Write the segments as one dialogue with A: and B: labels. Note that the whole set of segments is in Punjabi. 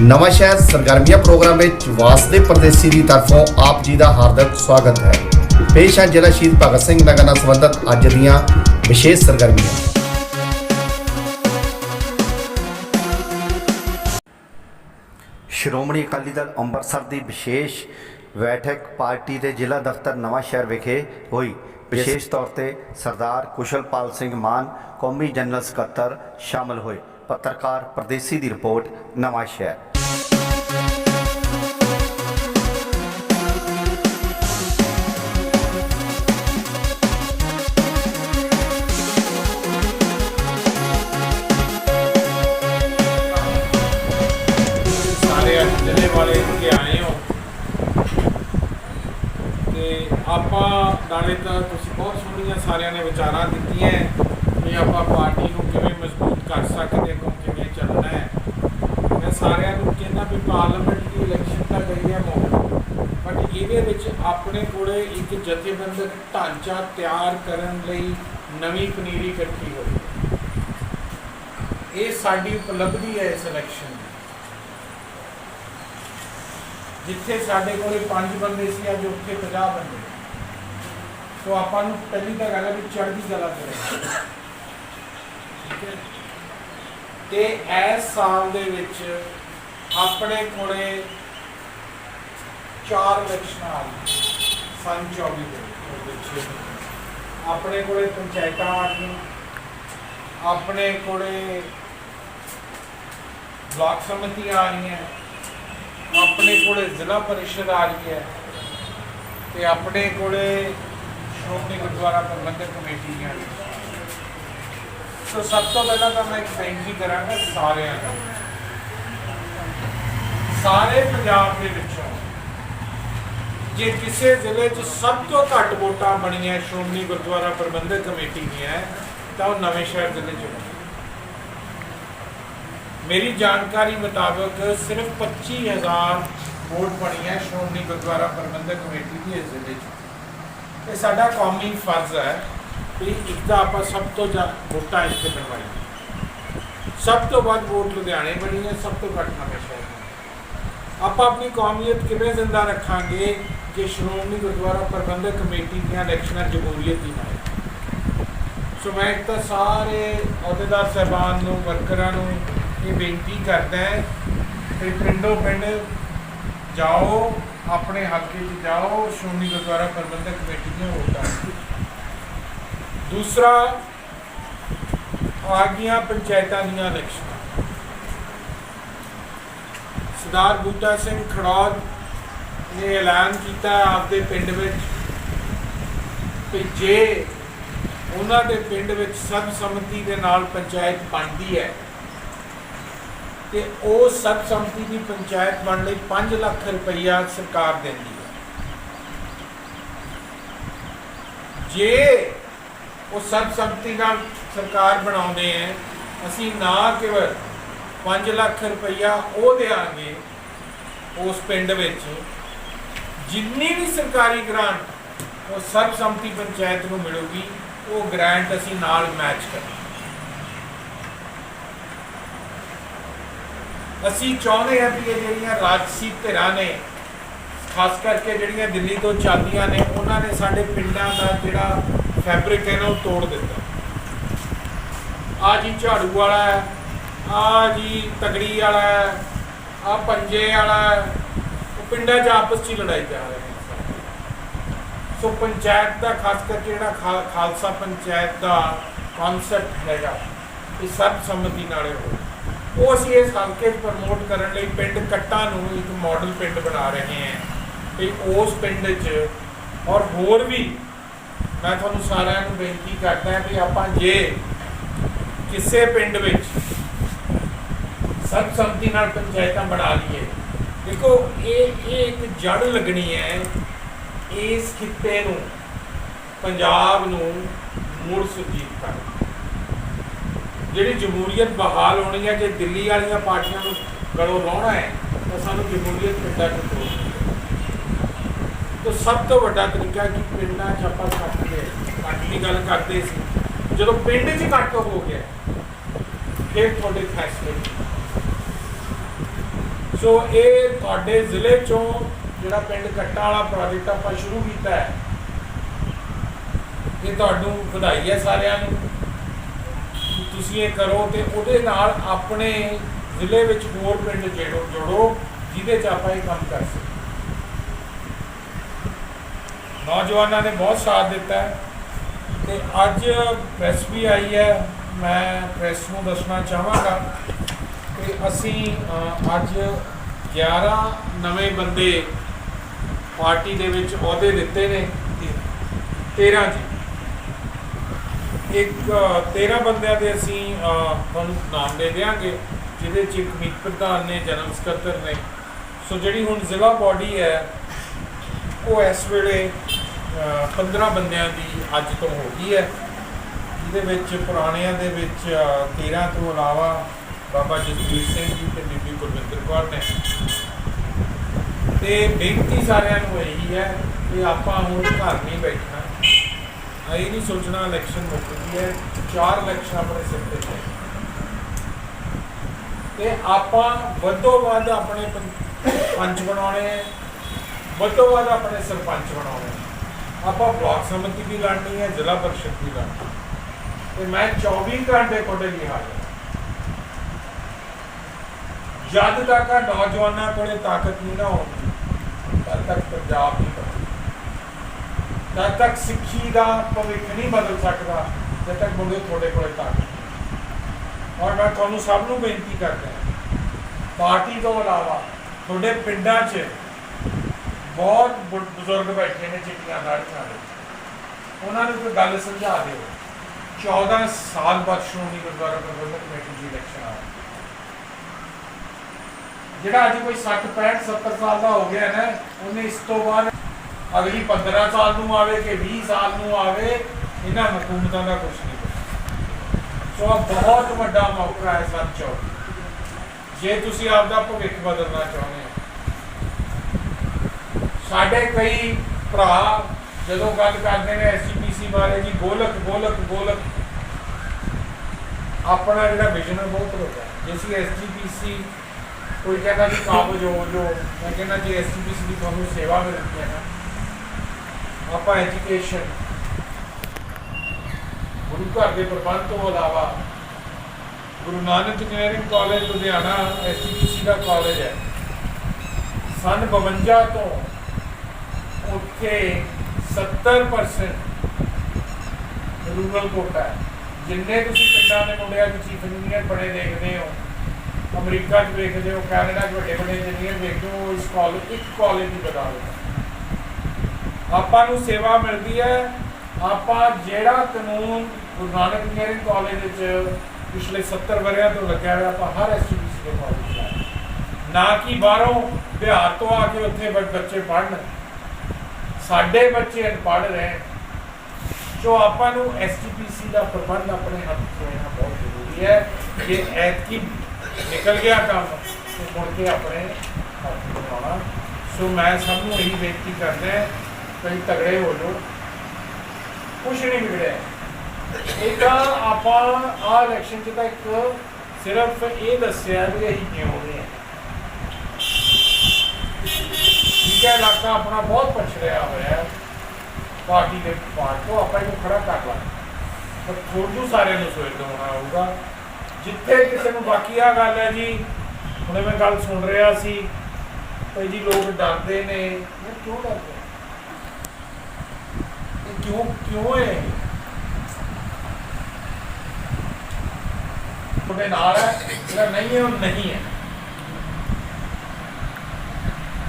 A: ਨਵਾਂ ਸ਼ਹਿਰ ਸਰਗਰਮੀਆਂ ਪ੍ਰੋਗਰਾਮ ਵਿੱਚ ਵਾਸਦੇ ਪਰਦੇਸੀ ਦੀ ਤਰਫੋਂ ਆਪ ਜੀ ਦਾ ਹਾਰਦਿਕ ਸਵਾਗਤ ਹੈ। ਪੇਸ਼ ਹੈ ਜ਼ਿਲ੍ਹਾ ਸ਼ਹੀਦ ਭਗਤ ਸਿੰਘ ਨਗਰ ਨਾਲ ਸੰਬੰਧਿਤ ਅੱਜ ਦੀਆਂ ਵਿਸ਼ੇਸ਼ ਸਰਗਰਮੀਆਂ। ਸ਼੍ਰੋਮਣੀ ਅਕਾਲੀ ਦਲ ਅੰਮ੍ਰਿਤਸਰ ਦੀ ਵਿਸ਼ੇਸ਼ ਬੈਠਕ ਪਾਰਟੀ ਦੇ ਜ਼ਿਲ੍ਹਾ ਦਫ਼ਤਰ ਨਵਾਂ ਸ਼ਹਿਰ ਵਿਖੇ ਹੋਈ। ਵਿਸ਼ੇਸ਼ ਤੌਰ ਤੇ ਸਰਦਾਰ ਕੁਸ਼ਲਪਾਲ ਸਿੰਘ ਮਾਨ, ਕੌਮੀ ਜਨਰਲ ਸਕੱਤਰ ਸ਼ਾਮਲ ਹੋਏ। ਪੱਤਰਕਾਰ ਪ੍ਰਦੇਸੀ ਦੀ ਰਿਪੋਰਟ, ਨਵਾਂ ਸ਼ਹਿਰ।
B: ਆਪਾਂ ਨਾਲੇ ਤਾਂ ਤੁਸੀਂ ਬਹੁਤ ਸੋਹਣੀਆਂ ਸਾਰਿਆਂ ਨੇ ਵਿਚਾਰਾਂ ਦਿੱਤੀਆਂ ਵੀ ਆਪਾਂ ਪਾਰਟੀ ਨੂੰ ਕਿਵੇਂ ਮਜ਼ਬੂਤ ਕਰ ਸਕਦੇ ਹਾਂ ਕਿਵੇਂ ਚੱਲਣਾ ਹੈ। ਮੈਂ ਸਾਰਿਆਂ ਨੂੰ ਕਹਿੰਦਾ ਵੀ ਪਾਰਲੀਮੈਂਟ ਦੀ ਇਲੈਕਸ਼ਨ ਤਾਂ ਗਈ ਹੈ ਮੌਕਾ ਬਟ ਇਹਦੇ ਵਿੱਚ ਆਪਣੇ ਕੋਲੇ ਇੱਕ ਜਥੇਬੰਦਕ ਢਾਂਚਾ ਤਿਆਰ ਕਰਨ ਲਈ ਨਵੀਂ ਪਨੀਰੀ ਇਕੱਠੀ ਹੋਈ। ਇਹ ਸਾਡੀ ਉਪਲਬਧੀ ਹੈ ਇਸ ਇਲੈਕਸ਼ਨ ਦੀ। ਜਿੱਥੇ ਸਾਡੇ ਕੋਲੇ ਪੰਜ ਬੰਦੇ ਸੀ, ਅੱਜ ਉੱਥੇ 50 ਬੰਦੇ। ਸੋ ਆਪਾਂ ਨੂੰ ਪਹਿਲੀ ਤਾਂ ਗੱਲ ਹੈ ਵੀ ਚੜ੍ਹਦੀ ਕਲਾ ਕਰੇ ਤੇ ਇਸ ਸਾਲ ਦੇ ਵਿੱਚ ਆਪਣੇ ਕੋਲੇ ਚਾਰ ਇਲੈਕਸ਼ਨਾਂ ਆ ਸਨ 24 ਦੇ ਵਿੱਚ। ਆਪਣੇ ਕੋਲੇ ਪੰਚਾਇਤਾਂ ਆ ਗਈਆਂ। ਆਪਣੇ ਕੋਲੇ ਬਲਾਕ ਸਮਿਤੀਆਂ ਆ ਰਹੀਆਂ। ਆਪਣੇ ਕੋਲੇ ਜ਼ਿਲ੍ਹਾ ਪਰਿਸ਼ਦ ਆ ਰਹੀ ਹੈ। ਤੇ ਆਪਣੇ ਕੋਲੇ ਸ਼੍ਰੋਮਣੀ ਗੁਰਦੁਆਰਾ ਪ੍ਰਬੰਧਕ ਕਮੇਟੀ ਦੀਆਂ ਸੋ ਸਭ ਤੋਂ ਪਹਿਲਾਂ ਤਾਂ ਮੈਂ ਇੱਕ ਬੇਨਤੀ ਕਰਾਂਗਾ ਸਾਰਿਆਂ ਨੂੰ। ਸਾਰੇ ਪੰਜਾਬ ਦੇ ਵਿੱਚੋਂ ਜੇ ਕਿਸੇ ਜ਼ਿਲ੍ਹੇ 'ਚ ਸਭ ਤੋਂ ਘੱਟ ਵੋਟਾਂ ਬਣੀਆਂ ਸ਼੍ਰੋਮਣੀ ਗੁਰਦੁਆਰਾ ਪ੍ਰਬੰਧਕ ਕਮੇਟੀ ਦੀਆਂ ਤਾਂ ਉਹ ਨਵੇਂ ਸ਼ਹਿਰ ਜ਼ਿਲ੍ਹੇ 'ਚ ਮੇਰੀ ਜਾਣਕਾਰੀ ਮੁਤਾਬਕ ਸਿਰਫ 25000 ਵੋਟ ਬਣੀ ਹੈ ਸ਼੍ਰੋਮਣੀ ਗੁਰਦੁਆਰਾ ਪ੍ਰਬੰਧਕ ਕਮੇਟੀ ਦੀ ਇਸ ਜ਼ਿਲ੍ਹੇ 'ਚ। ਇਹ ਸਾਡਾ ਕੌਮੀ ਫਰਜ਼ ਹੈ ਵੀ ਇੱਕ ਤਾਂ ਆਪਾਂ ਸਭ ਤੋਂ ਜ਼ਿਆਦਾ ਵੋਟਾਂ ਇੱਥੇ ਬਣਵਾਈਆਂ ਸਭ ਤੋਂ ਵੱਧ ਵੋਟ ਲੁਧਿਆਣੇ ਬਣੀ ਹੈ, ਸਭ ਤੋਂ ਘੱਟ ਨਵੇਂ ਸ਼ਹਿਰ ਆਪਾਂ ਆਪਣੀ ਕੌਮੀਅਤ ਕਿਵੇਂ ਜ਼ਿੰਦਾ ਰੱਖਾਂਗੇ ਜੇ ਸ਼੍ਰੋਮਣੀ ਗੁਰਦੁਆਰਾ ਪ੍ਰਬੰਧਕ ਕਮੇਟੀ ਦੀਆਂ ਇਲੈਕਸ਼ਨਾਂ ਜਮਹੂਰੀਅਤ ਦੀ ਨਾਲ ਸੋ ਮੈਂ ਇੱਕ ਤਾਂ ਸਾਰੇ ਅਹੁਦੇਦਾਰ ਸਹਿਬਾਨ ਨੂੰ, ਵਰਕਰਾਂ ਨੂੰ ਇਹ ਬੇਨਤੀ ਕਰਦਾ ਹੈ ਕਿ ਪਿੰਡੋਂ ਪਿੰਡ ਜਾਓ ਆਪਣੇ ਹਲਕੇ 'ਚ ਜਾਓ, ਸ਼੍ਰੋਮਣੀ ਗੁਰਦੁਆਰਾ ਪ੍ਰਬੰਧਕ ਕਮੇਟੀ ਦੀਆਂ ਵੋਟਾਂ। ਦੂਸਰਾ, ਆ ਗਈਆਂ ਪੰਚਾਇਤਾਂ ਦੀਆਂ ਇਲੈਕਸ਼ਨਾਂ। ਸਰਦਾਰ ਬੂਟਾ ਸਿੰਘ ਖੜੌਦ ਨੇ ਐਲਾਨ ਕੀਤਾ ਆਪਦੇ ਪਿੰਡ ਵਿੱਚ ਕਿ ਜੇ ਉਹਨਾਂ ਦੇ ਪਿੰਡ ਵਿੱਚ ਸਰਬਸੰਮਤੀ ਦੇ ਨਾਲ ਪੰਚਾਇਤ ਬਣਦੀ ਹੈ ਤੇ ਉਹ ਸਰਬਸੰਮਤੀ ਦੀ ਪੰਚਾਇਤ ਬਣ ਲਈ 5 ਲੱਖ ਰੁਪਈਆ ਸਰਕਾਰ ਦਿੰਦੀ ਹੈ। ਜੇ ਉਹ ਸਰਬਸੰਮਤੀ ਨਾਲ ਸਰਕਾਰ ਬਣਾਉਂਦੇ ਹੈ, ਅਸੀਂ ਨਾ ਕੇਵਲ 5 ਲੱਖ ਰੁਪਈਆ ਉਹ ਦੇਾਂਗੇ ਉਸ ਪਿੰਡ ਵਿੱਚ, ਜਿੰਨੀ ਵੀ ਸਰਕਾਰੀ ਗ੍ਰਾਂਟ ਉਹ ਸਰਬਸੰਮਤੀ ਪੰਚਾਇਤ ਨੂੰ ਮਿਲੂਗੀ, ਉਹ ਗ੍ਰਾਂਟ ਅਸੀਂ ਨਾਲ ਮੈਚ ਕਰਾਂਗੇ। ਅਸੀਂ ਚਾਹੁੰਦੇ ਹਾਂ ਵੀ ਇਹ ਜਿਹੜੀਆਂ ਰਾਜਸੀ ਧਿਰਾਂ ਨੇ, ਖਾਸ ਕਰਕੇ ਜਿਹੜੀਆਂ ਦਿੱਲੀ ਤੋਂ ਚੱਲਦੀਆਂ ਨੇ, ਉਹਨਾਂ ਨੇ ਸਾਡੇ ਪਿੰਡਾਂ ਦਾ ਜਿਹੜਾ ਫੈਬਰਿਕ ਹੈ ਨਾ, ਉਹ ਤੋੜ ਦਿੱਤਾ। ਆ ਜੀ ਝਾੜੂ ਵਾਲਾ ਹੈ ਆ ਜੀ ਤਗੜੀ ਵਾਲਾ ਹੈ ਆ ਪੰਜੇ ਵਾਲਾ ਹੈ, ਉਹ ਪਿੰਡਾਂ 'ਚ ਆਪਸ 'ਚ ਹੀ ਲੜਾਈ ਜਾ ਰਹੀ ਹੈ। ਸੋ ਪੰਚਾਇਤ ਦਾ, ਖਾਸ ਕਰਕੇ ਜਿਹੜਾ ਖਾ- ਖਾਲਸਾ ਪੰਚਾਇਤ ਦਾ ਕਨਸੈਪਟ ਹੈਗਾ, ਇਹ ਸਰਬਸੰਮਤੀ ਨਾਲੇ ਹੋ ਉਹ ਅਸੀਂ ਇਸ ਹਲਕੇ 'ਚ ਪ੍ਰਮੋਟ ਕਰਨ ਲਈ ਪਿੰਡ ਕੱਟਾ ਨੂੰ ਇੱਕ ਮਾਡਲ ਪਿੰਡ ਬਣਾ ਰਹੇ ਹਾਂ। ਤੇ ਉਸ ਪਿੰਡ 'ਚ ਔਰ ਹੋਰ ਵੀ ਮੈਂ ਤੁਹਾਨੂੰ ਸਾਰਿਆਂ ਨੂੰ ਬੇਨਤੀ ਕਰਦਾ ਹਾਂ ਵੀ ਆਪਾਂ ਜੇ ਕਿਸੇ ਪਿੰਡ ਵਿੱਚ ਸਰਬਸੰਮਤੀ ਨਾਲ ਪੰਚਾਇਤਾਂ ਬਣਾ ਲਈਏ, ਦੇਖੋ ਇਹ ਇਹ ਇੱਕ ਜੜ ਲੱਗਣੀ ਹੈ ਇਸ ਖਿੱਤੇ ਨੂੰ, ਪੰਜਾਬ ਨੂੰ ਮੁੜ ਸੁਰਜੀਤ ਕਰਨ। ਜਿਹੜੀ ਜਮਹੂਰੀਅਤ ਬਹਾਲ ਹੋਣੀ ਹੈ ਜੇ ਦਿੱਲੀ ਵਾਲੀਆਂ ਪਾਰਟੀਆਂ ਨੂੰ ਗਲੋਂ ਲਾਉਣਾ ਹੈ, ਤਾਂ ਸਾਨੂੰ ਜਮਹੂਰੀਅਤ ਪਿੰਡਾਂ 'ਚ ਤੋੜਨੀ ਤਾਂ ਸਭ ਤੋਂ ਵੱਡਾ ਤਰੀਕਾ ਕਿ ਪਿੰਡਾਂ 'ਚ ਆਪਾਂ ਕੱਟ ਕੇ ਕੱਟ ਦੀ ਗੱਲ ਕਰਦੇ ਸੀ। ਜਦੋਂ ਪਿੰਡ 'ਚ ਕੱਟ ਹੋ ਗਿਆ, ਫਿਰ ਤੁਹਾਡੇ ਫੈਸਲੇ ਸੋ ਇਹ ਤੁਹਾਡੇ ਜ਼ਿਲ੍ਹੇ ਚੋਂ ਜਿਹੜਾ ਪਿੰਡ ਕੱਟਾ ਵਾਲਾ ਪ੍ਰੋਜੈਕਟ ਆਪਾਂ ਸ਼ੁਰੂ ਕੀਤਾ ਹੈ, ਇਹ ਤੁਹਾਨੂੰ ਵਧਾਈ ਹੈ ਸਾਰਿਆਂ ਨੂੰ। ਤੁਸੀਂ ਇਹ ਕਰੋ ਤੇ ਉਹਦੇ ਨਾਲ ਆਪਣੇ ਜ਼ਿਲ੍ਹੇ ਵਿੱਚ ਹੋਰ ਪਿੰਡ ਜਿਹੜੋ ਜੋੜੋ, ਜਿਹਦੇ 'ਚ ਆਪਾਂ ਇਹ ਕੰਮ ਕਰ ਸਕੀਏ। ਨੌਜਵਾਨਾਂ ਨੇ ਬਹੁਤ ਸਾਥ ਦਿੱਤਾ ਹੈ ਤੇ ਅੱਜ ਪ੍ਰੈਸ ਵੀ ਆਈ ਹੈ, ਮੈਂ ਪ੍ਰੈਸ ਨੂੰ ਦੱਸਣਾ ਚਾਹਾਂਗਾ ਕਿ ਅਸੀਂ ਅੱਜ 11 ਨਵੇਂ ਬੰਦੇ ਪਾਰਟੀ ਦੇ ਵਿੱਚ ਅਹੁਦੇ ਦਿੱਤੇ ਨੇ 13 ਜੀ। ਇੱਕ ਅ, 13 ਬੰਦਿਆਂ ਦੇ ਅਸੀਂ ਤੁਹਾਨੂੰ ਨਾਮ ਦੇ ਦਿਆਂਗੇ ਜਿਹਦੇ ਚ ਇੱਕ ਮੀਤ ਪ੍ਰਧਾਨ ਨੇ ਜਨਰਲ ਸਕੱਤਰ ਨੇ। ਸੋ ਜਿਹੜੀ ਹੁਣ ਜ਼ਿਲ੍ਹਾ ਬਾਡੀ ਹੈ ਉਹ ਇਸ ਵੇਲੇ ਅ, 15 ਬੰਦਿਆਂ ਦੀ ਅੱਜ ਤੋਂ ਹੋ ਗਈ ਹੈ। ਜਿਹਦੇ ਵਿੱਚ ਪੁਰਾਣਿਆਂ ਦੇ ਵਿੱਚ ਅ, 13 ਤੋਂ ਇਲਾਵਾ ਬਾਬਾ ਜਸਵੀਰ ਸਿੰਘ ਜੀ ਤੇ ਬੀਬੀ ਗੁਰਵਿੰਦਰ ਕੌਰ ਨੇ। ਤੇ ਬੇਨਤੀ ਸਾਰਿਆਂ ਨੂੰ ਇਹੀ ਹੈ ਕਿ ਆਪਾਂ ਹੁਣ ਘਰ ਨਹੀਂ ਬੈਠਣਾ। ਇਹ ਨਹੀਂ ਸੋਚਣਾ ਇਲੈਕਸ਼ਨ ਮੁੱਕ ਗਈ ਹੈ। ਚਾਰ ਇਲੈਕਸ਼ਨ ਆਪਣੇ ਸਿਰ ਤੇ ਨੇ। ਤੇ ਆਪਾਂ ਵੱਧੋ ਵੱਧ ਆਪਣੇ ਪੰਚ ਬਣਾਉਣੇ ਵੱਧੋ ਵੱਧ ਆਪਣੇ ਸਰਪੰਚ ਬਣਾਉਣੇ ਆਪਾਂ ਬਲਾਕ ਸਮਿਤੀ ਵੀ ਲੜਨੀ ਹੈ, ਜ਼ਿਲ੍ਹਾ ਪਰਿਸ਼ਦ ਵੀ ਲੜਨੀ ਤੇ ਮੈਂ 24 ਘੰਟੇ ਤੁਹਾਡੇ ਲਈ ਹਾਜ਼ਰ ਜਦ ਤੱਕ ਨੌਜਵਾਨਾਂ ਕੋਲੇ ਤਾਕਤ ਨਹੀਂ ਨਾ ਹੋਣੀ ਤਦ ਤੱਕ ਪੰਜਾਬ ਦੀ ਤਦ ਤੱਕ ਸਿੱਖੀ ਦਾ ਭਵਿੱਖ ਨਹੀਂ ਬਦਲ ਸਕਦਾ, ਜਦ ਤੱਕ ਮੁੰਡੇ ਤੁਹਾਡੇ ਕੋਲੇ ਤਾਕਤ ਔਰ ਮੈਂ ਤੁਹਾਨੂੰ ਸਭ ਨੂੰ ਬੇਨਤੀ ਕਰਦਾ ਪਾਰਟੀ ਤੋਂ ਇਲਾਵਾ ਤੁਹਾਡੇ ਪਿੰਡਾਂ 'ਚ ਬਹੁਤ ਬਜ਼ੁਰਗ ਬੈਠੇ ਨੇ ਚਿੱਟੀਆਂ ਦਾੜੀਆਂ ਦੇ ਉਹਨਾਂ ਨੂੰ ਕੋਈ ਗੱਲ ਸਮਝਾ ਦਿਓ। 14 ਸਾਲ ਬਾਅਦ ਸ਼੍ਰੋਮਣੀ ਗੁਰਦੁਆਰਾ ਪ੍ਰਬੰਧਕ ਕਮੇਟੀ ਦੀ ਇਲੈਕਸ਼ਨ ਆ। ਜਿਹੜਾ ਅੱਜ ਕੋਈ 60 65 70 ਸਾਲ ਦਾ ਹੋ ਗਿਆ ਨਾ, ਉਹਨੇ ਇਸ ਤੋਂ ਬਾਅਦ ਅਗਲੀ 15 ਸਾਲ ਨੂੰ ਆਵੇ ਕਿ 20 ਸਾਲ ਨੂੰ ਆਵੇ, ਇਹਨਾਂ ਹਕੂਮਤਾਂ ਦਾ ਕੁਝ ਨਹੀਂ। ਸੋ ਬਹੁਤ ਵੱਡਾ ਮੌਕਾ ਹੈ ਸੱਚੋ ਜੇ ਤੁਸੀਂ ਆਪਦਾ ਭਵਿੱਖ ਬਦਲਣਾ ਚਾਹੁੰਦੇ ਹੋ। ਸਾਡੇ ਕਈ ਭਰਾ ਜਦੋਂ ਗੱਲ ਕਰਦੇ ਨੇ ਐਸਜੀਪੀਸੀ ਬਾਰੇ, ਜੀ ਗੋਲਕ ਗੋਲਕ ਗੋਲਕ। ਆਪਣਾ ਜਿਹੜਾ ਵਿਜ਼ਨ ਬਹੁਤ ਵੱਡਾ ਜੇ ਅਸੀਂ ਐਸਜੀਪੀਸੀ ਕੋਈ ਕਹਿੰਦਾ ਜੀ ਕਾਬਜ ਹੋ ਜੋ ਮੈਂ ਕਹਿੰਦਾ ਜੀ ਐਸਜੀਪੀਸੀ ਦੀ ਤੁਹਾਨੂੰ ਸੇਵਾ ਮਿਲਦੀ ਹੈ ਆਪਾਂ ਐਜੂਕੇਸ਼ਨ ਗੁਰੂ ਘਰ ਦੇ ਪ੍ਰਬੰਧ ਤੋਂ ਇਲਾਵਾ Guru Nanak engineering college Ludhiana SGPC ਦਾ ਕਾਲਜ ਹੈ। ਸਨ 52 ਤੋਂ ਉੱਥੇ 70% ਰੂਰਲ ਕੋਟਾ ਹੈ। ਜਿੰਨੇ ਤੁਸੀਂ ਪਿੰਡਾਂ ਦੇ ਮੁੰਡਿਆਂ ਦੀ ਚੀਫ ਇੰਜੀਨੀਅਰ ਬਣੇ ਦੇਖਦੇ ਹੋ, ਅਮਰੀਕਾ 'ਚ ਵੇਖਦੇ ਹੋ, ਕੈਨੇਡਾ 'ਚ ਵੱਡੇ ਵੱਡੇ ਇੰਜੀਨੀਅਰ ਦੇਖਦੇ ਹੋ ਇਸ ਕਾਲਜ ਇੱਕ ਕਾਲਜ ਦੀ ਬਦੌਲਤ ਆਪਾਂ ਨੂੰ ਸੇਵਾ ਮਿਲਦੀ ਹੈ। ਆਪਾਂ ਜਿਹੜਾ ਕਾਨੂੰਨ ਗੁਰੂ ਨਾਨਕ ਇੰਜੀਨੀਅਰਿੰਗ ਕਾਲਜ ਵਿੱਚ ਪਿਛਲੇ 70 ਵਰਿਆਂ ਤੋਂ ਲੱਗਿਆ ਹੋਇਆ, ਆਪਾਂ ਹਰ ਐਸਟੀਪੀਸੀ ਦੇ ਕਾਲਜ ਚ ਨਾ ਕਿ ਬਾਹਰੋਂ ਬਿਹਾਰ ਤੋਂ ਆ ਕੇ ਉੱਥੇ ਬੱਚੇ ਪੜ੍ਹਨ। ਸਾਡੇ ਬੱਚੇ ਅਨਪੜ੍ਹ ਰਹੇ ਸੋ ਆਪਾਂ ਨੂੰ ਐਸਟੀਪੀਸੀ ਦਾ ਪ੍ਰਬੰਧ ਆਪਣੇ ਹੱਥ 'ਚ ਲੈਣਾ ਬਹੁਤ ਜ਼ਰੂਰੀ ਹੈ। ਜੇ ਐਤਕੀ ਨਿਕਲ ਗਿਆ ਕੰਮ, ਤੇ ਮੁੜ ਕੇ ਆਪਣੇ ਹੱਥ 'ਚ ਬਣਾਉਣਾ ਸੋ ਮੈਂ ਸਭ ਨੂੰ ਇਹੀ ਬੇਨਤੀ ਕਰਦਾ ਹੈ ਤਗੜੇ ਹੋ ਜਾਓ, ਕੁਛ ਨਹੀਂ ਵਿਗੜਿਆ। ਇਹ ਤਾਂ ਆਪਾਂ ਆ ਇਲੈਕਸ਼ਨ 'ਚ ਤਾਂ ਇੱਕ ਸਿਰਫ ਇਹ ਦੱਸਿਆ ਵੀ ਅਸੀਂ ਜਿਉਂਦੇ ਹਾਂ। ਠੀਕ ਹੈ, ਇਲਾਕਾ ਆਪਣਾ ਬਹੁਤ ਪਛੜਿਆ ਹੋਇਆ ਹੈ। ਪਾਰਟੀ ਦੇ ਪਾਰਟ ਤੋਂ ਆਪਾਂ ਇਹਨੂੰ ਖੜਾ ਕਰ ਲਾਂਗੇ। ਪਰ ਤੁਹਾਨੂੰ ਸਾਰਿਆਂ ਨੂੰ ਸੋਚਦਾ ਹੋਣਾ ਹੋਊਗਾ। ਜਿੱਥੇ ਕਿਸੇ ਨੂੰ ਬਾਕੀ ਆ ਗੱਲ ਹੈ ਜੀ, ਹੁਣੇ ਮੈਂ ਗੱਲ ਸੁਣ ਰਿਹਾ ਸੀ, ਭਈ ਜੀ ਲੋਕ ਡਰਦੇ ਨੇ। ਇਹ ਕਿਉਂ ਡਰਦੇ? ਕਿਉਂ ਕਿਉਂ ਹੈ ਤੁਹਾਡੇ ਨਾਲ ਹੈ, ਜਿਹੜਾ ਨਹੀਂ ਹੈ, ਉਹ ਨਹੀਂ ਹੈ।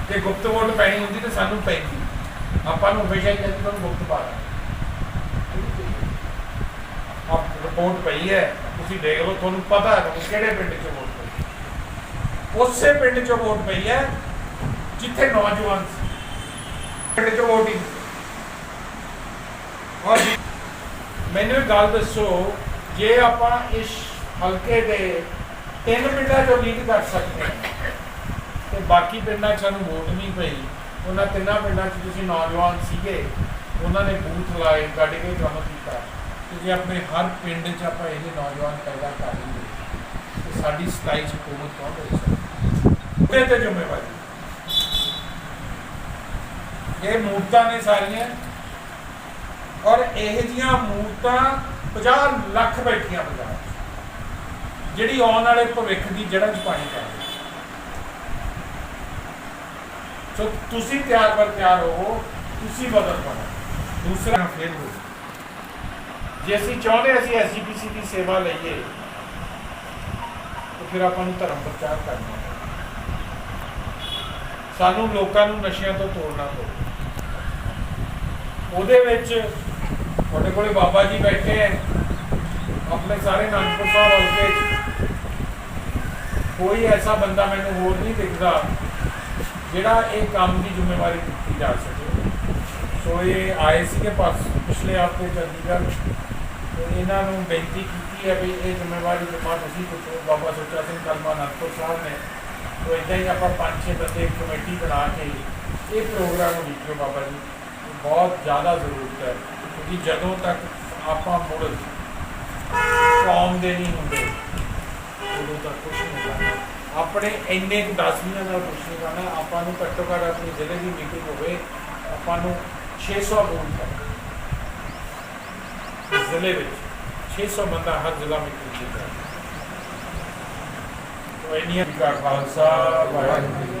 B: ਜੇ ਗੁਪਤ ਵੋਟ ਪੈਣੀ ਹੁੰਦੀ ਤਾਂ ਸਾਨੂੰ ਪੈਂਦੀ। ਆਪਾਂ ਨੂੰ ਹਮੇਸ਼ਾ ਹੀ ਕਹਿੰਦੇ ਤੁਹਾਨੂੰ ਗੁਪਤ ਪਾ ਆਪ ਰਿਪੋਰਟ ਪਈ ਹੈ, ਤੁਸੀਂ ਦੇਖ ਲਓ, ਤੁਹਾਨੂੰ ਪਤਾ ਹੈ ਕਿ ਕਿਹੜੇ ਪਿੰਡ 'ਚ ਵੋਟ ਪਈ ਉਸੇ ਪਿੰਡ 'ਚ ਵੋਟ ਪਈ ਹੈ, ਜਿੱਥੇ ਨੌਜਵਾਨ ਪਿੰਡ 'ਚ ਵੋਟ ਹੀ ਔਰ ਮੈਨੂੰ ਇੱਕ ਗੱਲ ਦੱਸੋ, ਜੇ ਆਪਾਂ ਇਸ ਹਲਕੇ ਦੇ ਤਿੰਨ ਪਿੰਡਾਂ 'ਚੋਂ ਲੀਡ ਕਰ ਸਕਦੇ ਹਾਂ, ਤੇ ਬਾਕੀ ਪਿੰਡਾਂ 'ਚ ਸਾਨੂੰ ਵੋਟ ਨਹੀਂ ਪਈ, ਉਹਨਾਂ ਤਿੰਨਾਂ ਪਿੰਡਾਂ 'ਚ ਤੁਸੀਂ ਨੌਜਵਾਨ ਸੀਗੇ, ਉਹਨਾਂ ਨੇ ਬੂਥ ਲਾਏ, ਕੱਢ ਕੇ ਕੰਮ ਕੀਤਾ, ਤੇ ਜੇ ਆਪਣੇ ਹਰ ਪਿੰਡ 'ਚ ਆਪਾਂ ਇਹ ਨੌਜਵਾਨ ਪੈਦਾ ਕਰ ਲਈਏ, ਤੇ ਸਾਡੀ 27 ਚ ਹਕੂਮਤ ਕੌਣ ਦੇ ਸਕਦਾ ਤੇ ਜ਼ਿੰਮੇਵਾਰੀ। ਇਹ ਮੂਰਤਾਂ ਨੇ ਸਾਰੀਆਂ ਔਰ ਇਹ ਜੀਆਂ ਮੂਰਤਾਂ 50 ਲੱਖ ਬੈਠੀਆਂ ਪੰਜਾਬ ਜਿਹੜੀ ਆਉਣ ਵਾਲੇ ਭਵਿੱਖ ਦੀ ਜੜ੍ਹਾਂ 'ਚ ਪਾਣੀ ਪਾ ਸੋ ਤੁਸੀਂ ਤਿਆਰ ਪਰ ਤਿਆਰ ਹੋਵੋ ਤੁਸੀਂ ਬਦਲ ਪਾਓ। ਦੂਸਰਾ ਫੇਰ ਹੋ ਜੇ ਅਸੀਂ ਚਾਹੁੰਦੇ ਅਸੀਂ ਐਸਜੀਪੀਸੀ ਦੀ ਸੇਵਾ ਲਈਏ, ਤਾਂ ਫਿਰ ਆਪਾਂ ਨੂੰ ਧਰਮ ਪ੍ਰਚਾਰ ਕਰਨਾ ਪਊ। ਸਾਨੂੰ ਲੋਕਾਂ ਨੂੰ ਨਸ਼ਿਆਂ ਤੋਂ ਤੋੜਨਾ ਪਊ। ਉਹਦੇ ਵਿੱਚ ਤੁਹਾਡੇ ਕੋਲੇ ਬਾਬਾ ਜੀ ਬੈਠੇ ਹੈ। ਆਪਣੇ ਸਾਰੇ ਨਾਨਕਪੁਰ ਸਾਹਿਬ ਹਲਕੇ ਕੋਈ ਐਸਾ ਬੰਦਾ ਮੈਨੂੰ ਹੋਰ ਨਹੀਂ ਦਿਖਦਾ ਜਿਹੜਾ ਇਹ ਕੰਮ ਦੀ ਜ਼ਿੰਮੇਵਾਰੀ ਦਿੱਤੀ ਜਾ ਸਕੇ। ਸੋ ਇਹ ਆਏ ਸੀਗੇ ਪਾਸ ਪਿਛਲੇ ਹਫ਼ਤੇ ਚੰਡੀਗੜ੍ਹ। ਤੇ ਇਹਨਾਂ ਨੂੰ ਬੇਨਤੀ ਕੀਤੀ ਹੈ ਵੀ ਇਹ ਜ਼ਿੰਮੇਵਾਰੀ ਜਮਾ ਤੁਸੀਂ ਚੁੱਕੋ ਬਾਬਾ ਸੁੱਚਾ ਸਿੰਘ ਕਲਮਾ ਨਾਨਕਪੁਰ ਸਾਹਿਬ ਨੇ। ਤੋ ਇਦਾਂ ਹੀ ਆਪਾਂ ਪੰਜ ਛੇ ਬੰਦੇ ਕਮੇਟੀ ਬਣਾ ਕੇ ਇਹ ਪ੍ਰੋਗਰਾਮ ਨੂੰ ਲਿਖਿਓ ਬਾਬਾ ਜੀ। ਬਹੁਤ ਜ਼ਿਆਦਾ ਜ਼ਰੂਰਤ ਹੈ, ਕਿਉਂਕਿ ਜਦੋਂ ਤੱਕ ਆਪਾਂ ਮੁੜ ਕੌਮ ਦੇ ਨਹੀਂ ਹੁੰਦੇ, ਉਦੋਂ ਤੱਕ ਕੁਝ ਨਹੀਂ ਕਰਨਾ ਆਪਣੇ ਇੰਨੇ ਕੁ ਨਾਲ ਕੁਝ ਨਹੀਂ ਕਰਨਾ, ਆਪਾਂ ਨੂੰ ਘੱਟੋ ਘੱਟ ਆਪਣੀ ਜ਼ਿਲ੍ਹੇ ਦੀ ਮੀਟਿੰਗ ਹੋਵੇ, ਆਪਾਂ ਨੂੰ 600 ਵੋਟ ਹੈ। ਜ਼ਿਲ੍ਹੇ ਵਿੱਚ 600 ਬੰਦਾ ਹਰ ਜ਼ਿਲ੍ਹਾ ਮੀਟਿੰਗ ਚ ਹੈ ਤੋ ਇੰਨੀਆਂ ਦਾ ਖਾਲਸਾ, ਵਾਹਿਗੁਰੂ ਜੀ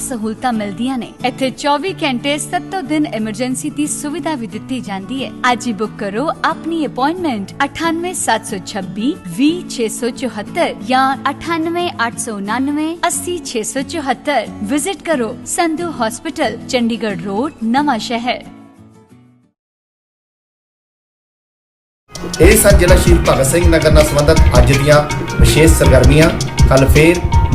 C: ਸਹੂਲਤਾਂ ਮਿਲਦੀਆਂ ਨੇ ਇੱਥੇ 24 ਘੰਟੇ 7 ਦਿਨ ਐਮਰਜੈਂਸੀ ਦੀ ਸੁਵਿਧਾ ਵੀ ਦਿੱਤੀ ਜਾਂਦੀ ਹੈ ਅੱਜ ਹੀ ਬੁੱਕ ਕਰੋ ਆਪਣੀ ਅਪਾਇੰਟਮੈਂਟ 98726 20674 ਜਾਂ 98899 80674 ਵਿਜ਼ਿਟ ਕਰੋ ਸੰਧੂ ਹਸਪੀਟਲ ਚੰਡੀਗੜ੍ਹ ਰੋਡ ਨਵਾਂ ਸ਼ਹਿਰ
D: ਇਹ ਸਨ ਜ਼ਿਲ੍ਹਾ ਸ਼ਹੀਦ ਭਗਤ ਸਿੰਘ ਨਗਰ ਨਾਲ ਸੰਬੰਧਿਤ ਅੱਜ ਦੀਆਂ ਵਿਸ਼ੇਸ਼ ਸਰਗਰਮੀਆਂ ਕੱਲ ਫੇਰ